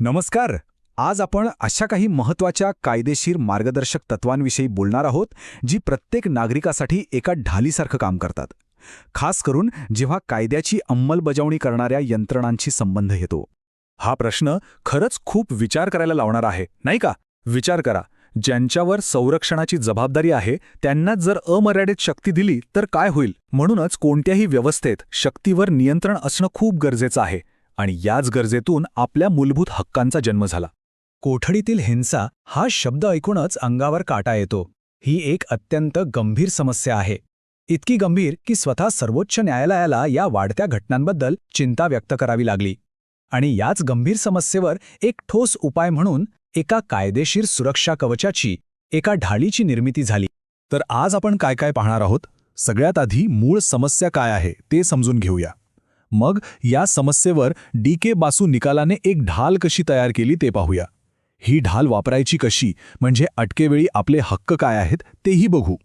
नमस्कार. आज आपण अशा काही महत्त्वाच्या कायदेशीर मार्गदर्शक तत्वांविषयी बोलणार आहोत जी प्रत्येक नागरिकासाठी एका ढालीसारखं काम करतात. खास करून जेव्हा कायद्याची अंमलबजावणी करणाऱ्या यंत्रणांशी संबंध येतो. हा प्रश्न खरंच खूप विचार करायला लावणार आहे नाही का? विचार करा. ज्यांच्यावर संरक्षणाची जबाबदारी आहे त्यांनाच जर अमर्यादित शक्ती दिली तर काय होईल? म्हणूनच कोणत्याही व्यवस्थेत शक्तीवर नियंत्रण असणं खूप गरजेचं आहे. आणि याच गरजेतून आपल्या मूलभूत हक्कांचा जन्म झाला. कोठडीतील हिंसा हा शब्द ऐकूनच अंगावर काटा येतो. ही एक अत्यंत गंभीर समस्या आहे. इतकी गंभीर की स्वतः सर्वोच्च न्यायालयाला या वाढत्या घटनांबद्दल चिंता व्यक्त करावी लागली. आणि याच गंभीर समस्येवर एक ठोस उपाय म्हणून एका कायदेशीर सुरक्षा कवचाची एका ढाळीची निर्मिती झाली. तर आज आपण काय काय पाहणार आहोत? सगळ्यात आधी मूळ समस्या काय आहे ते समजून घेऊया. मग या समस्येवर डी के बासू निकालाने एक ढाल कशी तयार केली ते पाहूया. ही ढाल वापरायची कशी म्हणजे अटकेवेळी आपले हक्क काय आहेत तेही बघू.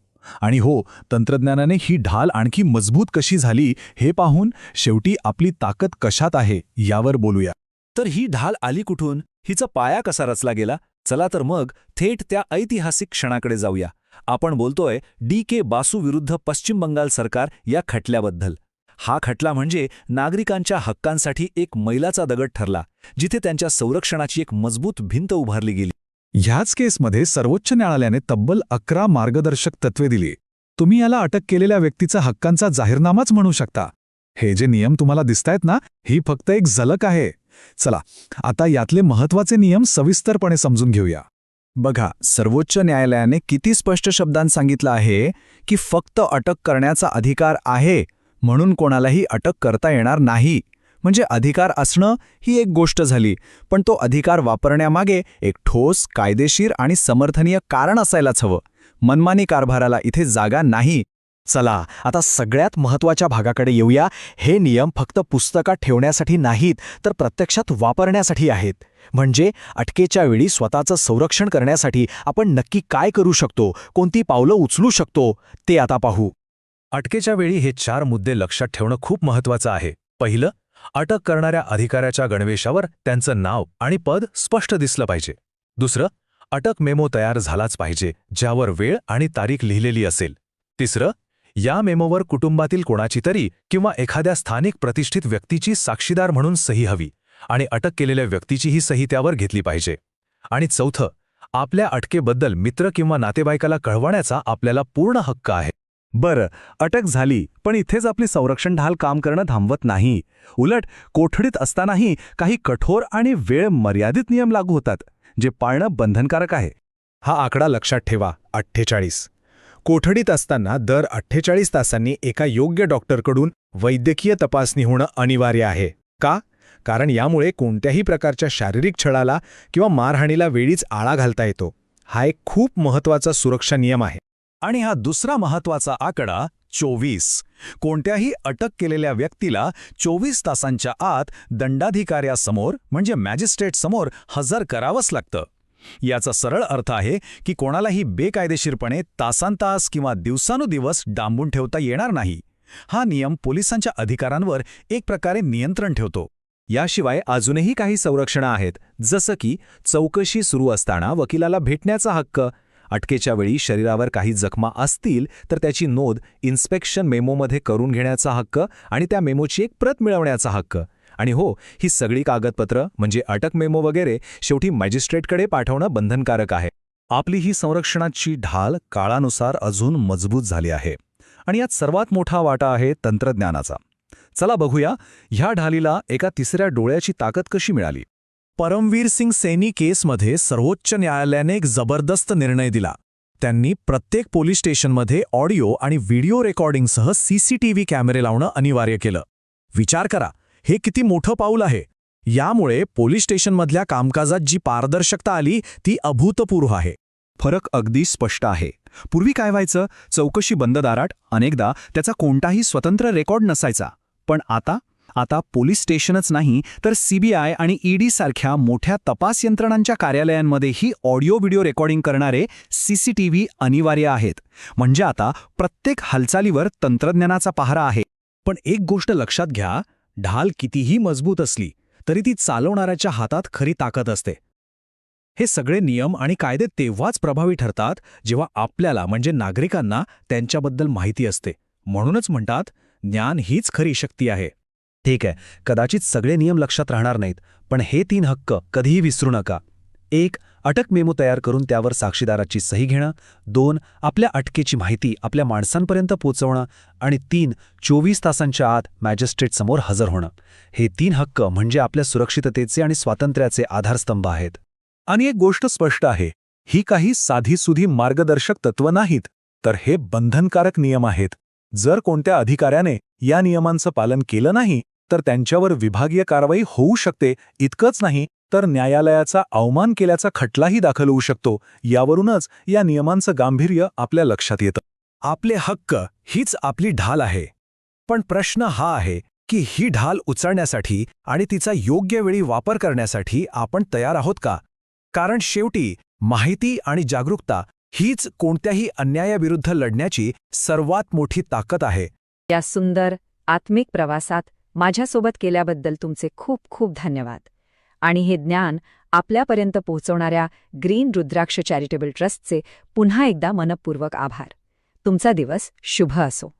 आणि हो तंत्रज्ञानाने ही ढाल आणखी मजबूत कशी झाली हे पाहून शेवटी आपली ताकद कशात आहे यावर बोलूया. तर ही ढाल आली कुठून? हिचा पाया कसा रचला गेला? चला तर मग थेट त्या ऐतिहासिक क्षणाकडे जाऊया. आपण बोलतोय डी के बासू विरुद्ध पश्चिम बंगाल सरकार या खटल्याबद्दल. हा खटला म्हणजे नागरिकांच्या हक्कांसाठी एक मैलाचा दगड ठरला जिथे त्यांच्या संरक्षणाची एक मजबूत भिंत उभारली गेली. ह्याच केसमध्ये सर्वोच्च न्यायालयाने तब्बल अकरा मार्गदर्शक तत्वे दिली. तुम्ही याला अटक केलेल्या व्यक्तीचा हक्कांचा जाहीरनामाच म्हणू शकता. हे जे नियम तुम्हाला दिसतायत ना ही फक्त एक झलक आहे. चला आता यातले महत्त्वाचे नियम सविस्तरपणे समजून घेऊया. बघा सर्वोच्च न्यायालयाने किती स्पष्ट शब्दांत सांगितलं आहे की फक्त अटक करण्याचा अधिकार आहे म्हणून कोणालाही अटक करता येणार नाही. म्हणजे अधिकार असणं ही एक गोष्ट झाली. पण तो अधिकार वापरण्यामागे एक ठोस कायदेशीर आणि समर्थनीय कारण असायलाच हवं. मनमानी कारभाराला इथे जागा नाही. चला आता सगळ्यात महत्त्वाच्या भागाकडे येऊया. हे नियम फक्त पुस्तकात ठेवण्यासाठी नाहीत तर प्रत्यक्षात वापरण्यासाठी आहेत. म्हणजे अटकेच्या वेळी स्वतःचं संरक्षण करण्यासाठी आपण नक्की काय करू शकतो? कोणती पावलं उचलू शकतो? ते आता पाहू. अटकेच्या वेळी हे चार मुद्दे लक्षात ठेवणं खूप महत्वाचं आहे. पहिलं अटक करणाऱ्या अधिकाऱ्याच्या गणवेशावर त्यांचं नाव आणि पद स्पष्ट दिसलं पाहिजे. दुसरं अटक मेमो तयार झालाच पाहिजे ज्यावर वेळ आणि तारीख लिहिलेली असेल. तिसरं या मेमोवर कुटुंबातील कोणाची तरी किंवा एखाद्या स्थानिक प्रतिष्ठित व्यक्तीची साक्षीदार म्हणून सही हवी आणि अटक केलेल्या व्यक्तीचीही सही त्यावर घेतली पाहिजे. आणि चौथं आपल्या अटकेबद्दल मित्र किंवा नातेवाईकाला कळवण्याचा आपल्याला पूर्ण हक्क आहे. बरं अटक झाली पण इथेच आपली संरक्षण ढाल काम करणं थांबवत नाही. उलट कोठडीत असतानाही काही कठोर आणि वेळ मर्यादित नियम लागू होतात जे पाळणं बंधनकारक आहे. हा आकडा लक्षात ठेवा अठ्ठेचाळीस. कोठडीत असताना दर अठ्ठेचाळीस तासांनी एका योग्य डॉक्टरकडून वैद्यकीय तपासणी होणं अनिवार्य आहे. का? कारण यामुळे कोणत्याही प्रकारच्या शारीरिक छळाला किंवा मारहाणीला वेळीच आळा घालता येतो. हा एक खूप महत्त्वाचा सुरक्षा नियम आहे. आणि हा दुसरा महत्त्वाचा आकडा चोवीस. कोणत्याही अटक केलेल्या व्यक्तीला चोवीस तासांच्या आत दंडाधिकाऱ्यासमोर म्हणजे मॅजिस्ट्रेटसमोर हजर करावंच लागतं. याचा सरळ अर्थ आहे की कोणालाही बेकायदेशीरपणे तासांतास किंवा दिवसानुदिवस डांबून ठेवता येणार नाही. हा नियम पोलिसांच्या अधिकारांवर एक प्रकारे नियंत्रण ठेवतो. याशिवाय अजूनही काही संरक्षणं आहेत जसं की चौकशी सुरू असताना वकिलाला भेटण्याचा हक्क अटकेच्या वेळी शरीरावर काही जखमा असतील तर त्याची नोंद इन्स्पेक्शन मेमोमध्ये करून घेण्याचा हक्क आणि त्या मेमोची एक प्रत मिळवण्याचा हक्क. आणि हो ही सगळी कागदपत्र म्हणजे अटक मेमो वगैरे शेवटी मॅजिस्ट्रेटकडे पाठवणं बंधनकारक आहे. आपली ही संरक्षणाची ढाल काळानुसार अजून मजबूत झाली आहे. आणि यात सर्वात मोठा वाटा आहे तंत्रज्ञानाचा. चला बघूया ह्या ढालीला एका तिसऱ्या डोळ्याची ताकद कशी मिळाली? परमवीर सिंग सैनी केसमध्ये सर्वोच्च न्यायालयाने एक जबरदस्त निर्णय दिला. त्यांनी प्रत्येक पोलीस स्टेशनमध्ये ऑडिओ आणि व्हिडिओ रेकॉर्डिंगसह सीसीटीव्ही कॅमेरे लावणं अनिवार्य केलं. विचार करा हे किती मोठं पाऊल आहे. यामुळे पोलीस स्टेशनमधल्या कामकाजात जी पारदर्शकता आली ती अभूतपूर्व आहे. फरक अगदी स्पष्ट आहे. पूर्वी काय व्हायचं? चौकशी बंद दाराट अनेकदा त्याचा कोणताही स्वतंत्र रेकॉर्ड नसायचा. पण आता आता पोलीस स्टेशनच नाही तर सीबीआय आणि ईडी सारख्या मोठ्या तपास यंत्रणांच्या कार्यालयांमध्येही ऑडिओ व्हिडिओ रेकॉर्डिंग करणारे सीसीटीव्ही अनिवार्य आहेत. म्हणजे आता प्रत्येक हालचालीवर तंत्रज्ञानाचा पहारा आहे. पण एक गोष्ट लक्षात घ्या ढाल कितीही मजबूत असली तरी ती चालवणाऱ्याच्या हातात खरी ताकद असते. हे सगळे नियम आणि कायदे तेव्हाच प्रभावी ठरतात जेव्हा आपल्याला म्हणजे नागरिकांना त्यांच्याबद्दल माहिती असते. म्हणूनच म्हणतात ज्ञान हीच खरी शक्ती आहे. ठीक आहे कदाचित सगळे नियम लक्षात राहणार नाहीत पण हे तीन हक्क कधीही विसरू नका. एक अटक मेमो तयार करून त्यावर साक्षीदाराची सही घेणं. दोन आपल्या अटकेची माहिती आपल्या माणसांपर्यंत पोचवणं. आणि तीन चोवीस तासांच्या आत मॅजिस्ट्रेटसमोर हजर होणं. हे तीन हक्क म्हणजे आपल्या सुरक्षिततेचे आणि स्वातंत्र्याचे आधारस्तंभ आहेत. आणि एक गोष्ट स्पष्ट आहे ही काही साधीसुधी मार्गदर्शक तत्व नाहीत तर हे बंधनकारक नियम आहेत. जर कोणत्या अधिकाऱ्याने या नियमांचं पालन केलं नाही तर त्यांच्यावर विभागीय कारवाई होऊ शकते इतकंच नाही तर न्यायालयाचा अवमान केल्याचा खटलाही दाखल होऊ शकतो. यावरूनच या नियमांचं गांभीर्य आपल्या लक्षात येतं. आपले हक्क हीच आपली ढाल आहे. पण प्रश्न हा आहे की ही ढाल उचलण्यासाठी आणि तिचा योग्य वेळी वापर करण्यासाठी आपण तयार आहोत का? कारण शेवटी माहिती आणि जागरूकता हीच कोणत्याही अन्यायाविरुद्ध लढण्याची सर्वात मोठी ताकद आहे. या सुंदर आत्मिक प्रवासात माझ्यासोबत केल्याबद्दल तुमचे खूप खूप धन्यवाद. आणि हे ज्ञान आपल्यापर्यंत पोहोचवणाऱ्या ग्रीन रुद्राक्ष चॅरिटेबल ट्रस्टचे पुन्हा एकदा मनपूर्वक आभार. तुमचा दिवस शुभ असो.